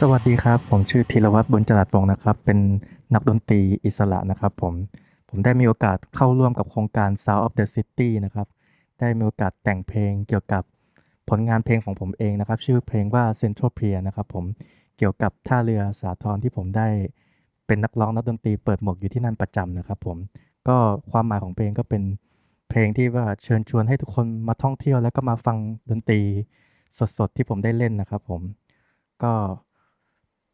สวัสดีครับ ผมชื่อธีรวัตรบุญจรัสวงศ์นะครับ เป็นนักดนตรีอิสระนะครับผมผมได้มีโอกาสเข้าร่วมกับโครงการ Sound of the City นะครับ ได้มีโอกาสแต่งเพลงเกี่ยวกับผลงานเพลงของผมเองนะครับ ชื่อเพลงว่า Central Pier นะครับผมเกี่ยวกับท่าเรือสาทรที่ผมได้เป็นนักร้องนักดนตรีเปิดหมวกอยู่ที่นั่นประจำนะครับผมก็ความหมายของเพลงก็เป็นเพลงที่ว่าเชิญชวนให้ทุกคนมาท่องเที่ยวแล้วก็มาฟังดนตรีสดๆที่ผมได้เล่นนะครับผมก็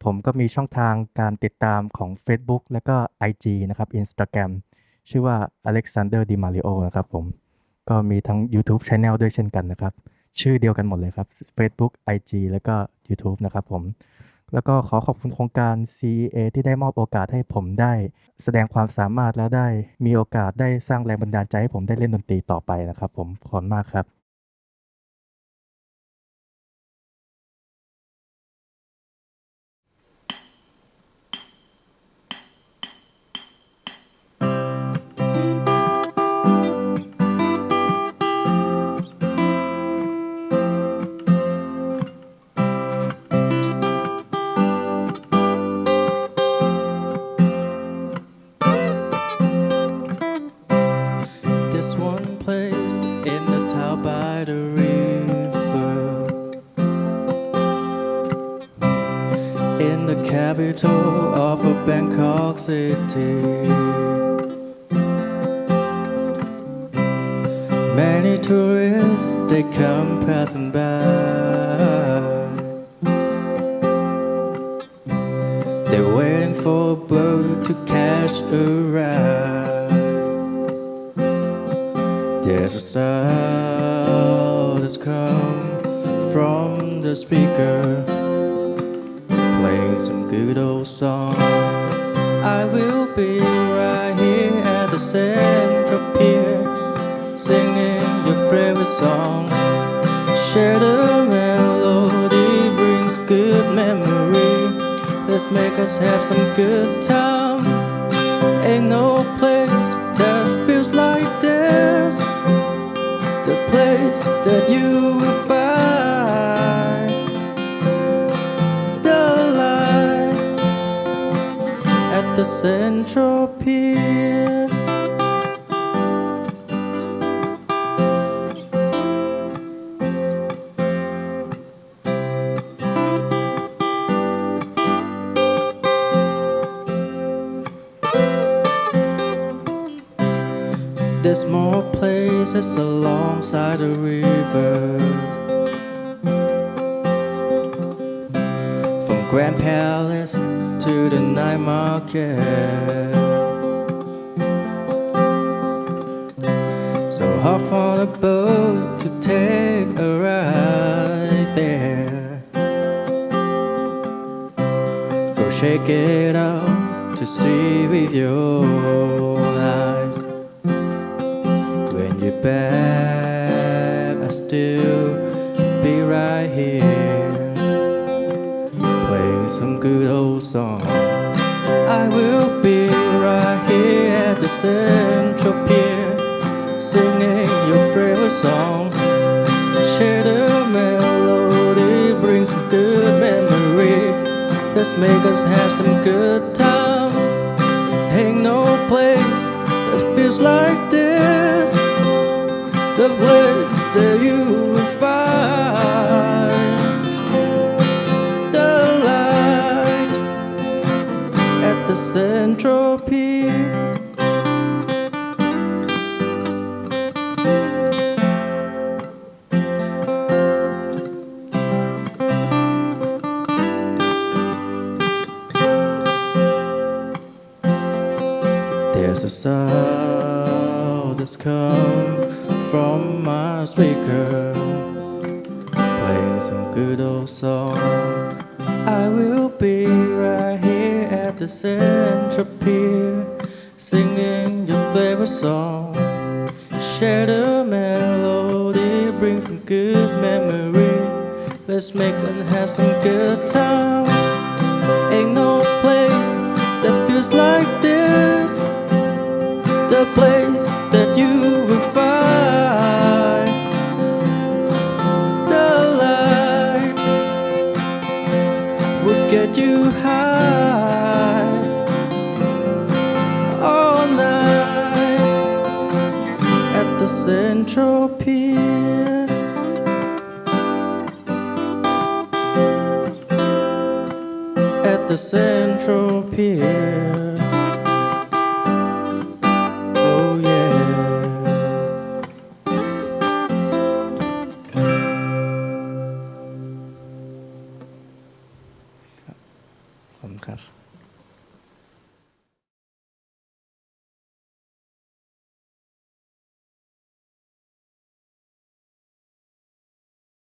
ผมก็มีช่องทางการติดตามของเฟซบุ๊กแล้วก็ IG นะครับ Instagram ชื่อว่า Alexander Di Mario นะครับผม ก็มีทั้ง YouTube Channel ด้วยเช่นกันนะครับ ชื่อเดียวกันหมดเลยครับ Facebook IG แล้วก็ YouTube นะครับผม แล้วก็ขอขอบคุณโครงการ CEA ที่ได้มอบโอกาสให้ผมได้ แสดงความสามารถแล้วได้มีโอกาสได้สร้างแรงบันดาลใจให้ผมได้เล่นดนตรีต่อไปนะครับ ผมขอบคุณมากครับ in the capital of Bangkok city. Many tourists they come passing by. They're waiting for a boat to catch a ride. There's a sound that's come from the speaker, be right here at the central pier, singing your favorite song. Share the melody brings good memory. Let's make us have some good time. Ain't no place that feels like this. The place that you will find the central pier. There's more places alongside the river. From Grand Palace to the night market. So hop on a boat to take a ride there. Go shake it out to see with your eyes. When you're back, I still be right here, some good old song. I will be right here at the central pier, singing your favorite song. Share the melody, bring some good memory. Let's make us have some good time. Ain't no place that feels like this. The place that you the central pier. There's a sound that's come from my speaker, playing some good old song. I will be the central pier, singing your favorite song. Share the melody, bring some good memory. Let's make and have some good time. Ain't no place that feels like this. The place that you will find the light will get you high Central Pier. At the Central Pier. Oh, yeah.